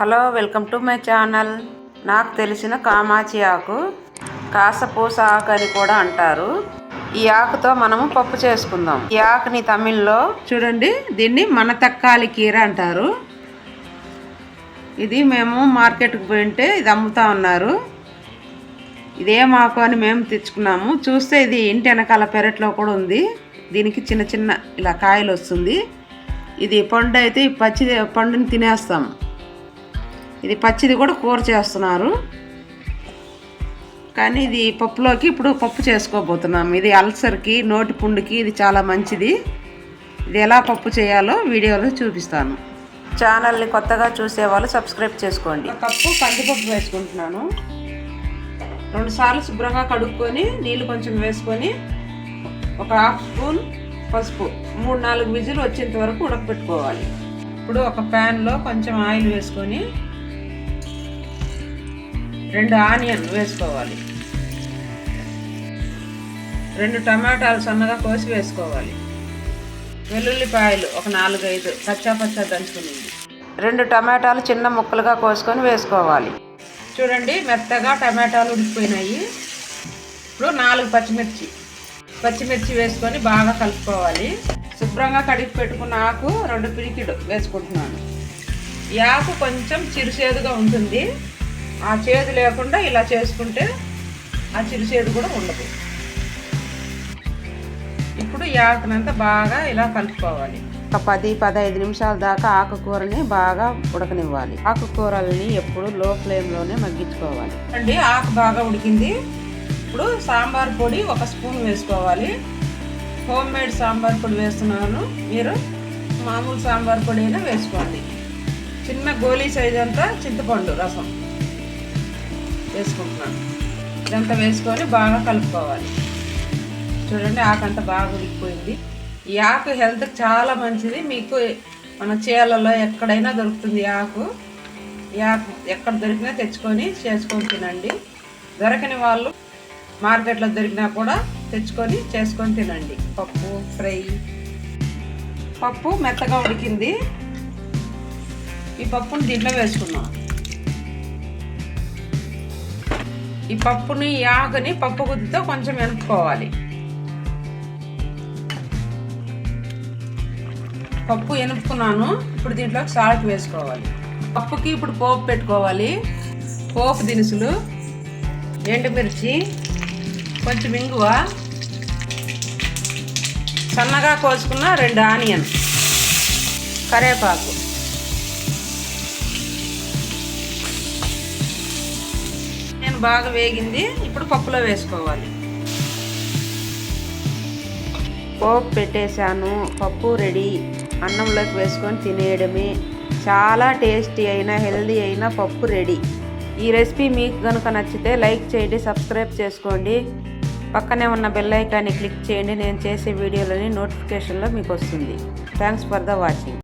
Hello welcome to my channel. నాకు తెలిసిన కామాచి ఆకు కాసపూస ఆకు అని కూడా అంటారు. ఈ ఆకుతో మనము పప్పు చేసుకుందాం. ఈ ఆకుని తమిళ్ళో చూడండి దీన్ని మన తక్కాలి కీర అంటారు. ఇది మేము మార్కెట్కి పోయింటే ఇది అమ్ముతా ఉన్నారు. ఇదేం ఆకు అని మేము తెచ్చుకున్నాము. చూస్తే ఇది ఇంటి వెనకాల పెరట్లో కూడా ఉంది. దీనికి చిన్న చిన్న ఇలా కాయలు వస్తుంది. ఇది పండు అయితే పచ్చి పండుని తినేస్తాం. ఇది పచ్చిది కూడా కూర చేస్తున్నారు. కానీ ఇది పప్పులోకి ఇప్పుడు పప్పు చేసుకోబోతున్నాం. ఇది అల్సర్కి నోటి పుండుకి ఇది చాలా మంచిది. ఇది ఎలా పప్పు చేయాలో వీడియోలో చూపిస్తాను. ఛానల్ని కొత్తగా చూసేవాళ్ళు సబ్స్క్రైబ్ చేసుకోండి. కప్పు కందిపప్పు వేసుకుంటున్నాను. రెండు సార్లు శుభ్రంగా కడుక్కొని నీళ్ళు కొంచెం వేసుకొని ఒక హాఫ్ స్పూన్ పసుపు మూడు నాలుగు విజిల్ వచ్చేంత వరకు ఉడకపెట్టుకోవాలి. ఇప్పుడు ఒక ప్యాన్లో కొంచెం ఆయిల్ వేసుకొని రెండు ఆనియన్ వేసుకోవాలి. రెండు టమాటాలు సన్నగా కోసి వేసుకోవాలి. వెల్లుల్లిపాయలు ఒక నాలుగు ఐదు కచ్చా పచ్చా దంచుకునింది. రెండు టమాటాలు చిన్న ముక్కలుగా కోసుకొని వేసుకోవాలి. చూడండి మెత్తగా టమాటాలు ఉడికిపోయినాయి. ఇప్పుడు నాలుగు పచ్చిమిర్చి. పచ్చిమిర్చి వేసుకొని బాగా కలుపుకోవాలి. శుభ్రంగా కడిగి పెట్టుకున్న ఆకు రెండు పిరికిడు వేసుకుంటున్నాను. ఈ ఆకు కొంచెం చిరుసేదుగా ఉంటుంది. ఆ చేదు లేకుండా ఇలా చేసుకుంటే ఆ చిరుసేదు కూడా ఉండదు. ఇప్పుడు ఈ ఆకునంతా బాగా ఇలా కలుపుకోవాలి. ఒక పది పదహైదు నిమిషాల దాకా ఆకుకూరని బాగా ఉడకనివ్వాలి. ఆకుకూరల్ని ఎప్పుడు లో ఫ్లేమ్లోనే మగ్గించుకోవాలి. అండి ఆకు బాగా ఉడికింది. ఇప్పుడు సాంబార్ పొడి ఒక స్పూన్ వేసుకోవాలి. హోమ్ మేడ్ సాంబార్ పొడి వేస్తున్నాను. మీరు మామూలు సాంబార్ పొడి అయినా వేసుకోండి. చిన్న గోలీ సైజ్ అంతా చింతపండు రసం. వేసుకుంటున్నాను. ఇదంతా వేసుకొని బాగా కలుపుకోవాలి. చూడండి ఆకంతా బాగా ఉడికిపోయింది. ఈ ఆకు హెల్త్కి చాలా మంచిది. మీకు మన చేలలో ఎక్కడైనా దొరుకుతుంది ఆకు. ఈ ఆకు ఎక్కడ దొరికినా తెచ్చుకొని చేసుకొని తినండి. దొరకని వాళ్ళు మార్కెట్లో దొరికినా కూడా తెచ్చుకొని చేసుకొని తినండి. పప్పు ఫ్రై. పప్పు మెత్తగా ఉడికింది. ఈ పప్పును దీంట్లో వేసుకున్నాం ఈ పప్పుని ఈ ఆకుని పప్పు గుత్తితో కొంచెం ఎనుపుకోవాలి పప్పు ఎనుపుకున్నాను ఇప్పుడు దీంట్లో సాల్ట్ వేసుకోవాలి. పప్పుకి ఇప్పుడు పోపు పెట్టుకోవాలి. పోపు దినుసులు ఎండుమిర్చి కొంచెం ఇంగువ సన్నగా కోసుకున్న రెండు ఆనియన్ కరేపాకు. నేను బాగా వేగింది. ఇప్పుడు పప్పులో వేసుకోవాలి. పోపు పెట్టేశాను. పప్పు రెడీ. అన్నంలోకి వేసుకొని తినేయడమే. చాలా టేస్టీ అయిన హెల్దీ అయిన పప్పు రెడీ. ఈ రెసిపీ మీకు కనుక నచ్చితే లైక్ చేయండి సబ్స్క్రైబ్ చేసుకోండి. పక్కనే ఉన్న బెల్ ఐకాన్ని క్లిక్ చేయండి. నేను చేసే వీడియోలని నోటిఫికేషన్లో మీకు వస్తుంది. Thanks for the watching.